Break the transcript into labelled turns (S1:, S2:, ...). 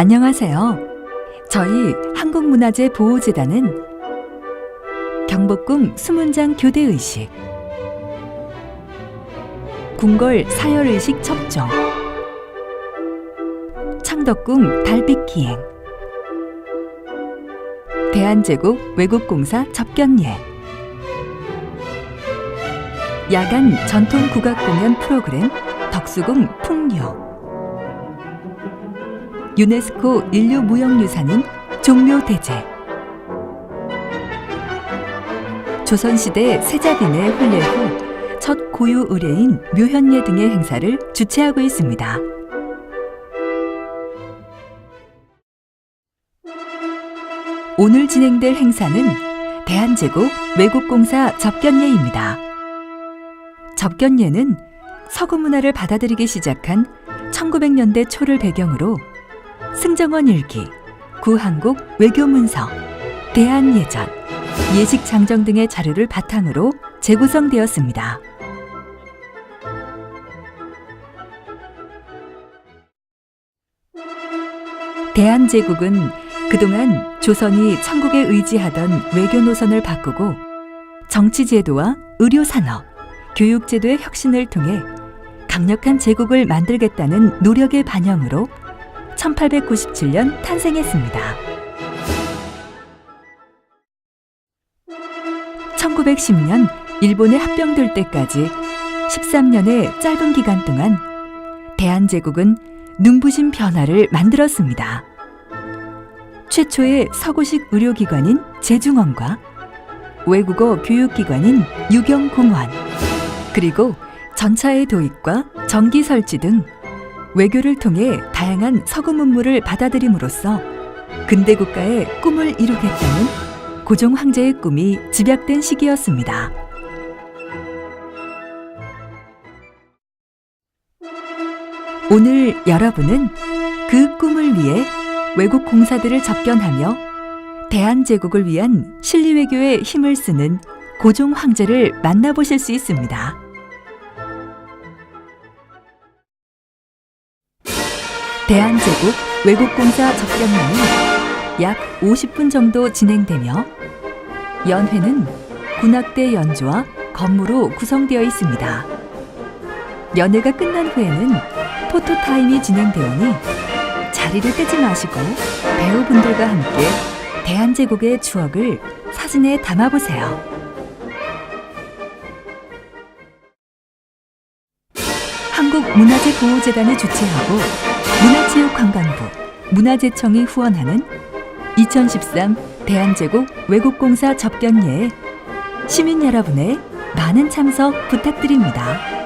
S1: 안녕하세요. 저희 한국문화재 보호재단은 경복궁 수문장 교대의식 궁궐 사열의식 첩정, 창덕궁 달빛기행, 대한제국 외국공사 접견예, 야간 전통 국악공연 프로그램 덕수궁 풍요, 유네스코 인류무형유산인 종묘대제. 조선시대 세자빈의 혼례 후 첫 고유 의뢰인 묘현예 등의 행사를 주최하고 있습니다. 오늘 진행될 행사는 대한제국 외국공사 접견예입니다. 접견예는 서구 문화를 받아들이기 시작한 1900년대 초를 배경으로 승정원 일기, 구한국 외교문서, 대한예전, 예식장정 등의 자료를 바탕으로 재구성되었습니다. 대한제국은 그동안 조선이 천국에 의지하던 외교 노선을 바꾸고 정치제도와 의료산업, 교육제도의 혁신을 통해 강력한 제국을 만들겠다는 노력의 반영으로 1897년 탄생했습니다. 1910년 일본에 합병될 때까지 13년의 짧은 기간 동안 대한제국은 눈부신 변화를 만들었습니다. 최초의 서구식 의료기관인 제중원과 외국어 교육기관인 유경공원, 그리고 전차의 도입과 전기 설치 등 외교를 통해 다양한 서구 문물을 받아들임으로써 근대 국가의 꿈을 이루겠다는 고종 황제의 꿈이 집약된 시기였습니다. 오늘 여러분은 그 꿈을 위해 외국 공사들을 접견하며 대한제국을 위한 실리외교에 힘을 쓰는 고종 황제를 만나보실 수 있습니다. 대한제국 외국공사 접견만은 약 50분 정도 진행되며 연회는 군악대 연주와 건무로 구성되어 있습니다. 연회가 끝난 후에는 포토 타임이 진행되오니 자리를 뜨지 마시고 배우분들과 함께 대한제국의 추억을 사진에 담아보세요. 한국문화재 보호재단이 주최하고 문화체육관광부, 문화재청이 후원하는 2013 대한제국 외국공사 접견예에 시민 여러분의 많은 참석 부탁드립니다.